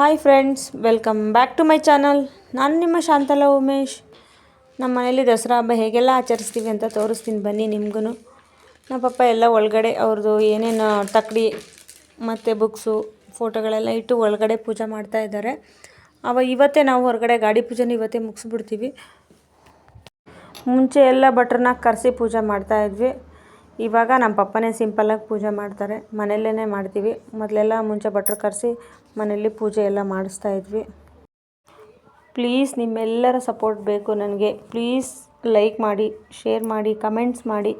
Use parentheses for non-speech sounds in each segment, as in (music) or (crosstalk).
Hi friends welcome back to my channel ನಾನು ನಿಮ್ಮ ಶಾಂತಲಾ ಉಮೇಶ್. ನಮ್ಮ ಮನೇಲಿ ದಸರಾ ಹಬ್ಬ ಹೇಗೆಲ್ಲ ಆಚರಿಸ್ತೀವಿ ಅಂತ ತೋರಿಸ್ತೀನಿ ಬನ್ನಿ ನಿಮ್ಗೂ ನಮ್ಮ ಪಪ್ಪ ಎಲ್ಲ ಒಳಗಡೆ ಅವ್ರದ್ದು ಏನೇನು ತಕ್ಕಡಿ ಮತ್ತು ಬುಕ್ಸು ಫೋಟೋಗಳೆಲ್ಲ ಇಟ್ಟು ಒಳಗಡೆ ಪೂಜೆ ಮಾಡ್ತಾ ಇದ್ದಾರೆ. ಅವ ಇವತ್ತೇ ನಾವು ಹೊರಗಡೆ ಗಾಡಿ ಪೂಜೆನ ಇವತ್ತೇ ಮುಗಿಸ್ಬಿಡ್ತೀವಿ. ಮುಂಚೆ ಎಲ್ಲ ಭಟ್ರನ್ನ ಕರೆಸಿ ಪೂಜೆ ಮಾಡ್ತಾ ಇದ್ವಿ. ಇವಾಗ ನಮ್ಮ ಪಪ್ಪನೇ ಸಿಂಪಲ್ಲಾಗಿ ಪೂಜೆ ಮಾಡ್ತಾರೆ. ಮನೆಯಲ್ಲೇ ಮಾಡ್ತೀವಿ. ಮೊದಲೆಲ್ಲ ಮುಂಚೆ ಭಟ್ರು ಕರೆಸಿ ಮನೆಯಲ್ಲಿ ಪೂಜೆ ಎಲ್ಲ ಮಾಡಿಸ್ತಾ ಇದ್ವಿ. ಪ್ಲೀಸ್ ನಿಮ್ಮೆಲ್ಲರ ಸಪೋರ್ಟ್ ಬೇಕು ನನಗೆ. ಪ್ಲೀಸ್ ಲೈಕ್ ಮಾಡಿ, ಶೇರ್ ಮಾಡಿ, ಕಮೆಂಟ್ಸ್ ಮಾಡಿ.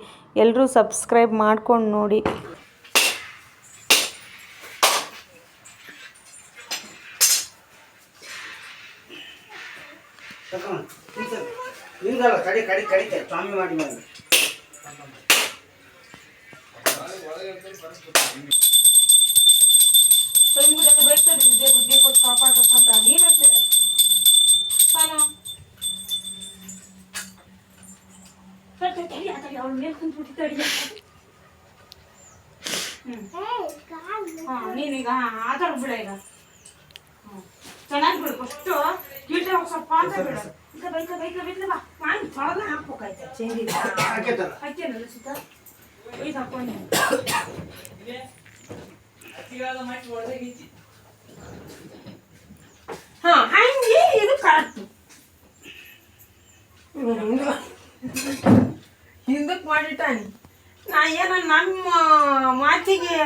ಎಲ್ಲರೂ ಸಬ್ಸ್ಕ್ರೈಬ್ ಮಾಡ್ಕೊಂಡು ನೋಡಿ. ಸ್ವಾಮಿ ಮಾಡಿ ನೀನೀಗ ಆಧಾರ ಬಿಡ ಈಗ. ಚೆನ್ನಾಗಿ ಬಿಡು ಫಸ್ಟು ಕೀಟೆ ಹೋಗಿ ಸ್ವಲ್ಪ ಅಂತ ಬಿಡು. ಈಗ ಬೈಕ ಬೈಕ ಬೈಕ ಬಾ. ಮಾಡಿ ತೊಳೆದ ಹಾಕ್ಬೇಕಾಯ್ತು. ಚೇಂಜ್ ಹಾಕೈತಲ್ಲ ಹಾಕ್ಯನಲ್ಲ ಸೀತಾ? ಇದು ಹಾಕೊಂಡೆ ಹಾ ಹಂಗೆ ಇದು ಕರೆಕ್ಟ್. ಹಿಂದಕ್ಕೆ ಮಾಡಿಟ್ಟಾನಿ ನಾ ಏನ ನಮ್ಮ ಮಾತಿಗೆ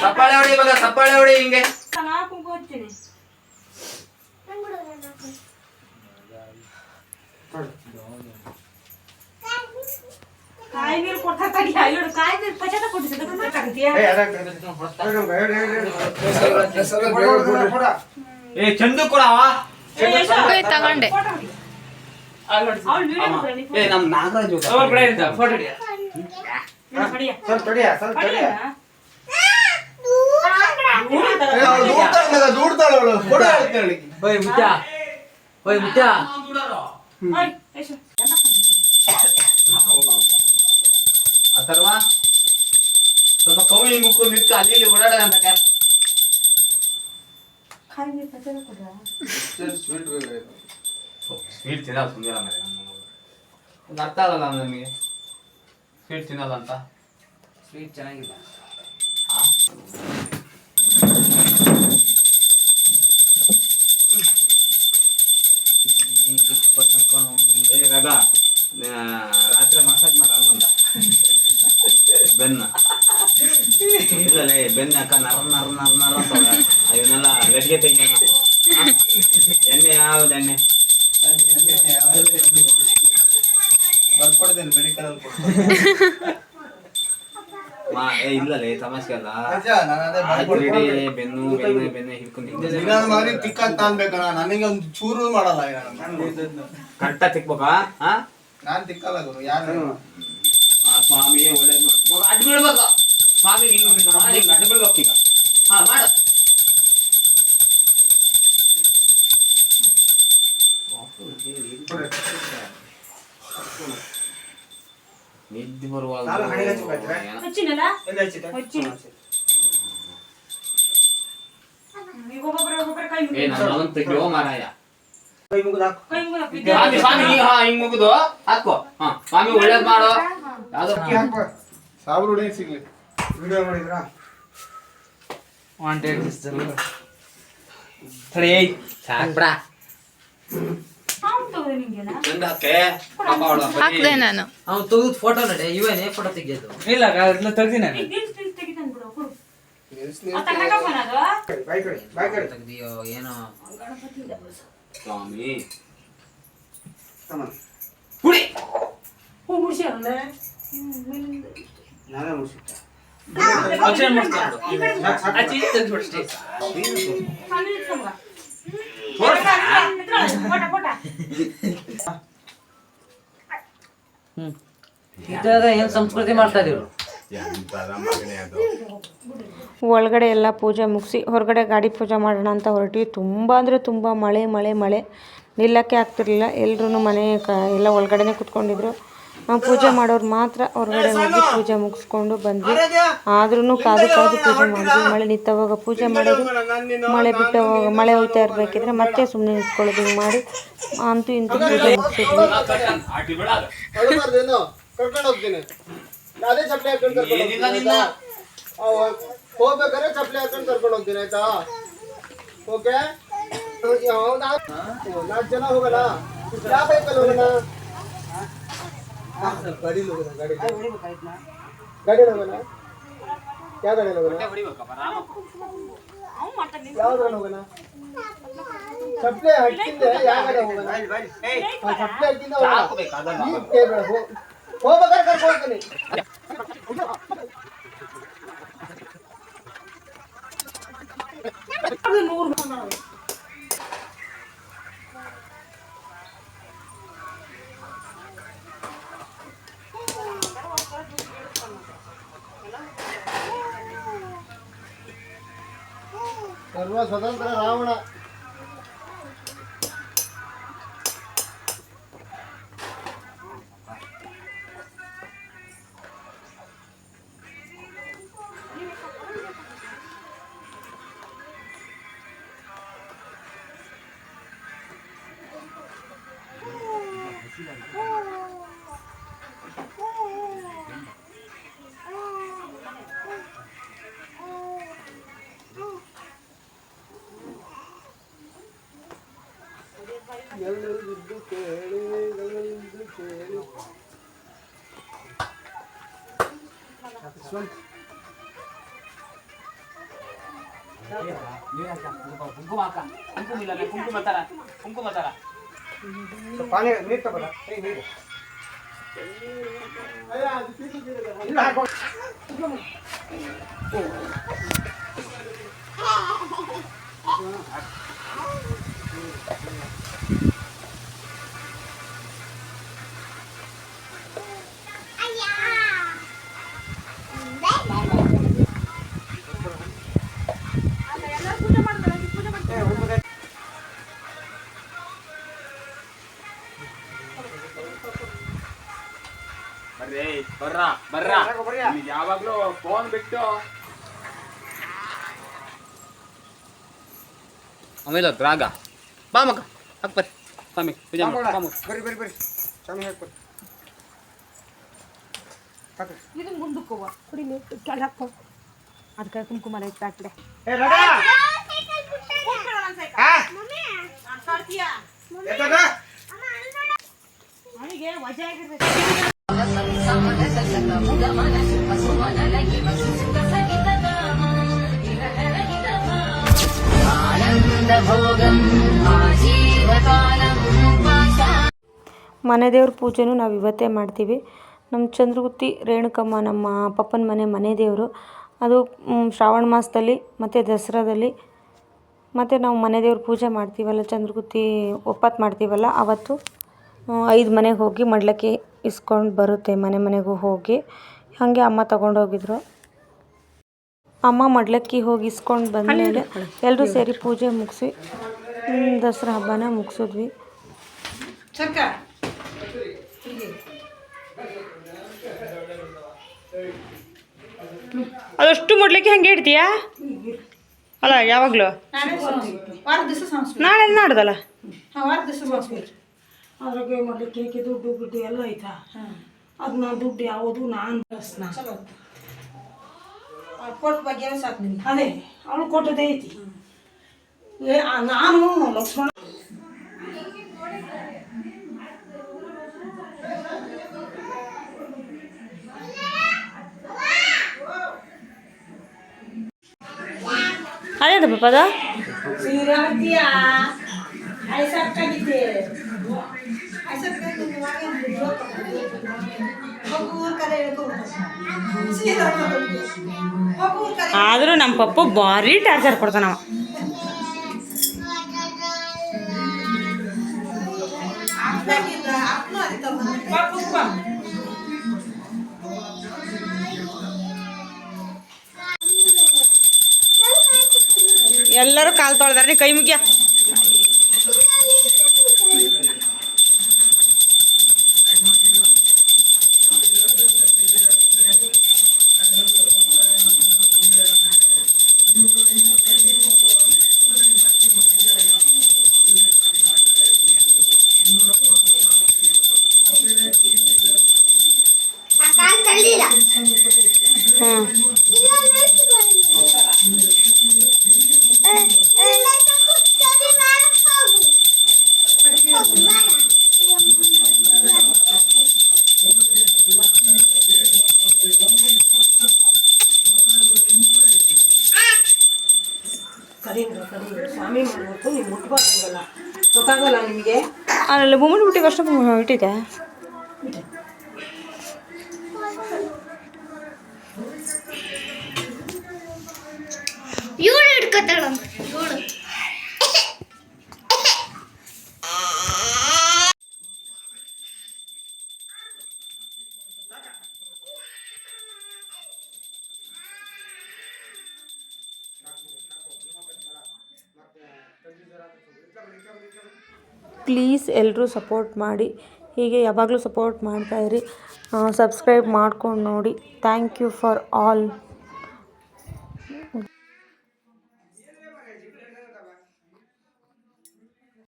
ಸಪ್ಪಾಳೆ ಹೊಡಿ ಇವಾಗ ಸಪ್ಪಾಳೆ ಹೊಡಿ ಹಿಂಗೆ ನಾಲ್ಕು ಹೋಗ್ತೀನಿ ಕಾಯಿ ನೀರು ಕೊಡ್ತಾ ತಡಿ ಕಾಯಿ ನೀರು ಪಚತ ಕೊಟ್ಟಿದ್ದೆ ಏ, ಚಂದು ಕೊಡವ ತಗೊಂಡೆ ನಮ್ ನಾಗರಾಜ್ ಫೋಟೋ ಸ್ವಲ್ಪ ತಡಿಯ ಸ್ವಲ್ಪ ತಡಿಯ. ಓಯ್ ಮುತ್ಯ. ಓಯ್ ಮುತ್ಯ. ಅಥರ್ವ ಸ್ವಲ್ಪ ಕೌಳಿ ಮುಕ್ಕು ಮಿಕ್ಕು ಅಲ್ಲಿ ಇಲ್ಲಿ ಓಡಾಡ ಅಂತ ಸ್ವೀಟ್ ತಿನ್ನಲ್ಲ ಸುಂದರ ಮೇಲೆ ಒಂದು ಅರ್ಥ ಆಗಲ್ಲ ನನಗೆ ಸ್ವೀಟ್ ತಿನ್ನಲ್ಲ ಅಂತ? ಸ್ವೀಟ್ ಚೆನ್ನಾಗಿಲ್ಲ. ಹಾ? ಏ ರಗ ಆ, ರಾತ್ರಿ ಮಸಾಜ್ ಮಾಡೋಣ ಬೆನ್ನ. ಇಲ್ಲಲೇ ಬೆನ್ನ ಅಕ್ಕ ನರ ನರ ನರ ನರ ಅಂತವ ಇವನ್ನೆಲ್ಲ ಗಟ್ಟಿಗೆ ತೆಗಿಯೋಣ? ಎಣ್ಣೆ ಯಾವ್ದು ಎಣ್ಣೆ? ಮೆಡಿಕಲ್ (laughs) ಮಾ ಏ ಇಲ್ಲಲೇ ತಮಾಷೆ ಅಲ್ಲ. ನಾನು ಬೆನ್ನು ಬೆನ್ನು ಬೆನ್ನು ಹಿಡ್ಕೊಂಡು ತಿಕ್ಕಂತ ಅನ್ಬೇಕಣ್ಣ ನನಗೆ ಒಂದು ಚೂರು ಮಾಡಲ್ಲ. ಕರೆಕ್ಟಾಗಿ ತಿಕ್ಬೇಕಾ? ಹಾ ನಾನ್ ತಿಕ್ಕಲ್ಲ ಗುರು ಯಾರು? ಆ ಸ್ವಾಮಿ ಒಳ್ಳೇದು ಅಡ್ಡ ಸ್ವಾಮಿ ಮಾಡಿ ಹಿಂಗ್ ಅಡ್ಡ ಈಗ. ಹಾ ಮಾಡ. ನಿದ್ದೆ ಬರುವಾಗ ನಾನು ಹಣೆಗೆ ಹಚ್ಬೇಕಾಯ್ತಾ? ಏನೋ. ಹಚ್ಚಿನಲ್ಲ ಎಲ್ಲಿ ಹಚ್ಚಿದ್ದೆ? ಹಚ್ಚಿ. ಈಗ ಒಬ್ಬೊಬ್ರೆ ಒಬ್ಬೊಬ್ರೆ ಕೈ ಏ ನನ್ನ ಮಗನ್ ತೆಗಿಯೋ ಮಾರಾಯ ಕೈ ಮುಗಿದು ಹಾಕು. ಕೈ ಮುಗಿದು ಬಿದ್ದೆ. ಸ್ವಾಮಿ ಹಾ ಹಿಂಗ್ ಮುಗಿದು ಹಾಕೋ ಹಾ ಸ್ವಾಮಿ ಒಳ್ಳೇದ್ ಮಾಡೋ ಯಾವ್ದೋ ಅಕ್ಕಿ ಹಾಕು. ಹುಡಿ ಸಿಗ್ಲಿ ವಿಡಿಯೋ ನೋಡಿದ್ರಾ ವಾಂಟೆಡ್ ತಡಿ ಏಯ್ ಹಾಕ್ದೆ ನಾನು. ಅವ್ನು ತೆಗೆದು ಫೋಟೋ ನೋಡಿ ಇವನೇ ಫೋಟೋ ತೆಗಿಯೋದು. ಇಲ್ಲ ಅದನ್ನ ತೆಗ್ದಿ ನಾನು. ತೆಗ್ದಿಯೋ ಏನೋ. ಸ್ವಾಮಿ. ಹುಡಿ. ಹೂ? ಹ್ಮ್, ನಾನೇ ಮುಗಿಸಿಟ್ಟೆ ಅಕ್ಷರ ಮಾಡ್ತಾನೆ ಈ ಕಡೆ ಬಾ. ಆಚೆ ತೆಗ್ದ್ಬಿಡು ಅಷ್ಟೇ ಸಣ್ಣ ಇಟ್ಕೊಂಡ್ ಬಾ. ತೋರ್ಸ. ಇದ್ರಾಗ ಏನ್ ಸಂಸ್ಕೃತಿ ಮಾಡ್ತಾ ಒಳಗಡೆ ಎಲ್ಲ ಪೂಜೆ ಮುಗಿಸಿ ಹೊರಗಡೆ ಗಾಡಿ ಪೂಜೆ ಮಾಡೋಣ ಅಂತ ಹೊರಟಿ ತುಂಬ ಅಂದರೆ ತುಂಬ ಮಳೆ ಮಳೆ ಮಳೆ. ನಿಲ್ಲಕ್ಕೆ ಆಗ್ತಿರ್ಲಿಲ್ಲ. ಎಲ್ಲರೂ ಮನೆ ಕ ಎಲ್ಲ ಒಳಗಡೆನೆ ಕುತ್ಕೊಂಡಿದ್ರು. ಪೂಜೆ ಮಾಡೋರು ಮಾತ್ರ ಹೊರಗಡೆ ಹೋಗಿ ಪೂಜೆ ಮುಗಿಸ್ಕೊಂಡು ಬಂದ್ವಿ. ಆದ್ರೂ ಕಾದು ಕಾದು ಪೂಜೆ ಮಾಡಿದ್ವಿ. ಮಳೆ ನಿಂತವಾಗ ಪೂಜೆ ಮಾಡೋದು ಮಳೆ ಬಿಟ್ಟು ಮಳೆ ಹೋಗ್ತಾ ಇರಬೇಕಿದ್ರೆ ಮತ್ತೆ ಸುಮ್ಮನೆ ನಿಂತ್ಕೊಳ್ಳೋದು ಹಿಂಗೆ ಮಾಡಿ ಅಂತೂ ಇಂತೂ ಪೂಜೆ ಮುಗಿಸಿದ್ವಿ. ಹೋಗ್ಬೇಕಾದ್ರೆ ಚಪ್ಪಲಿ ಹಾಕೊಂಡು ಕರ್ಕೊಂಡು ಹೋಗ್ತೀನಿ, ಆಯ್ತಾ? ಓಕೆ ನಾಲ್ಕು ಜನ ಹೋಗಲ್ಲ ಯಾವ ಬೈಕಲ್ಲಿ ಹೋಗೋಣ? ಗಾಡಿಲಿ ಹೋಗೋಣ ಗಾಡಿ ಗಾಡಿಯಲ್ಲಿ ಹೋಗೋಣ ಯಾವ ಗಾಡಿಯಲ್ಲಿ ಹೋಗೋಣ ಯಾವ್ದ್ರಲ್ಲಿ ಹೋಗೋಣ ಚಪ್ಪಲಿ ಹಟ್ಟಿಂದ ಯಾವ ಗಾಡಿ ಹೋಗೋಣ ಆ ಚಪ್ಪಲಿ સર્વ સ્વતંત્ર રાવણ ಟೇಬಲ್ ಹೋ- ಹೋಗ್ಬೇಕಾದ್ರೆ ಕರ್ಕೊಂಡು ಹೋಗ್ತೀನಿ ಸರ್ವ ಸ್ವತಂತ್ರ ರಾವಣ ಎಲ್ಲರಿದ್ದು ಕೇಳಿ ಎಲ್ಲರಿದ್ದು ಕೇಳಿ ಸ್ವಂತ ಪಾನಿ ನೀರು ತಗೋಲ್ಲ ಏ ನೀರು ಅಯ್ಯ, ಅದು ಪೀಸು ಬೀಳೋದು. ಇಲ್ಲ, ಹಾಕೋ. ಬರ್ರಿ ಯಾವಾಗ್ಲೂ ಫೋನ್ ಬಿಟ್ಟು ಆಮೇಲೆ ರಾಗ. ಬಾ ಮಗ ಹಾಕ್ ಬರ್ರಿ. ಸ್ವಾಮಿ ಪೂಜೆ ಬರಿ ಬಾ ಮಗ. ಬರ್ರಿ ಬರ್ರಿ ಬರ್ರಿ. ಸ್ವಾಮಿ ಹಾಕ್ಕೊಡಿ ಇದು ಮುಂದಕ್ಕೆ ಹೋಗ ಕುಡಿ ಕೆಳ ಹಾಕೋ ಅದಕ್ಕೆ ಕುಂಕುಮ ಇತ್ತು ಮಮ್ಮಿ ಏ ರಗಡ ಮನೆ ದೇವ್ರ ಪೂಜೆನೂ ನಾವು ಇವತ್ತೇ ಮಾಡ್ತೀವಿ. ನಮ್ಮ ಚಂದ್ರಗುತ್ತಿ, ರೇಣುಕಮ್ಮ ನಮ್ಮ ಪಪ್ಪನ ಮನೆ ಮನೆ ದೇವರು ಅದು ಶ್ರಾವಣ ಮಾಸದಲ್ಲಿ ಮತ್ತು ದಸರಾದಲ್ಲಿ ಮತ್ತು ನಾವು ಮನೆ ದೇವ್ರ ಪೂಜೆ ಮಾಡ್ತೀವಲ್ಲ, ಚಂದ್ರಗುತ್ತಿ ಒಪ್ಪತ್ತು ಮಾಡ್ತೀವಲ್ಲ, ಅವತ್ತು ಐದು ಮನೆಗೆ ಹೋಗಿ ಮಡ್ಲಕ್ಕಿ ಇಸ್ಕೊಂಡು ಬರುತ್ತೆ, ಮನೆ ಮನೆಗೂ ಹೋಗಿ. ಹಾಗೆ ಅಮ್ಮ ತಗೊಂಡೋಗಿದ್ರು. ಅಮ್ಮ ಮಡ್ಲಕ್ಕಿ ಹೋಗಿ ಇಸ್ಕೊಂಡು ಬಂದಮೇಲೆ ಎಲ್ಲರೂ ಸೇರಿ ಪೂಜೆ ಮುಗಿಸಿ ದಸರಾ ಹಬ್ಬನ ಮುಗಿಸಿದ್ವಿ. ಅದಷ್ಟು ಮೊಡ್ಲಿಕ್ಕೆ ಹೆಂಗೆ ಇಡ್ತೀಯಾ? ಅಲ್ಲ ಯಾವಾಗಲೂ? ನಾಳೆ ನಾಡ್ದಲ್ಲ? ಅದ್ರಾಗೆ ಮಾಡ್ಲಿಕ್ಕೆ? ಕೇಕೆ ದುಡ್ಡು ಗಿಡ್ಡು ಎಲ್ಲ ಐತಾ? ಅದನ್ನ ದುಡ್ಡು ಯಾವುದು ನಾನು ಕೊಟ್ಟು ಬಗ್ಗೆ ಸಾಕು ನಿಮ್ಗೆ. ಅದೇ ಅವಳು ಕೊಟ್ಟದೇ ಐತಿ. ಏ ನಾನು ಲಕ್ಷ್ಮಣ ಅದೇ ಪದ ಸೀರೆ ಹಾಕ್ತೀಯಾ ಐಸಾಕಾಗಿದ್ದೆ ಆದರೂ ನಮ್ಮ ಪಪ್ಪ ಭಾರಿ ಟಾರ್ಚರ್ ಕೊಡ್ತಾನವ ಎಲ್ಲರೂ ಕಾಲು ತೊಳೆದಾರೆ ಕೈ ಮುಗಿಯ. വർഷം വീട്ടില്ല Thank you. ಪ್ಲೀಸ್ ಎಲ್ಲರೂ ಸಪೋರ್ಟ್ ಮಾಡಿ. ಹೀಗೆ ಯಾವಾಗಲೂ ಸಪೋರ್ಟ್ ಮಾಡ್ತಾಯಿರಿ ಸಬ್ಸ್ಕ್ರೈಬ್ ಮಾಡ್ಕೊಂಡು ನೋಡಿ. Thank you for all.